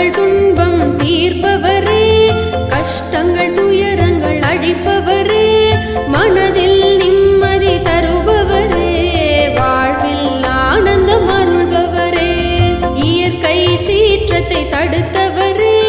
கஷ்டங்கள் துன்பம் தீர்ப்பவரே. கஷ்டங்கள் துயரங்கள் அழிப்பவரே. மனதில் நிம்மதி தருபவரே. வாழ்வில் ஆனந்தம் அருள்பவரே. இயற்கை சீற்றத்தை தடுத்தவரே.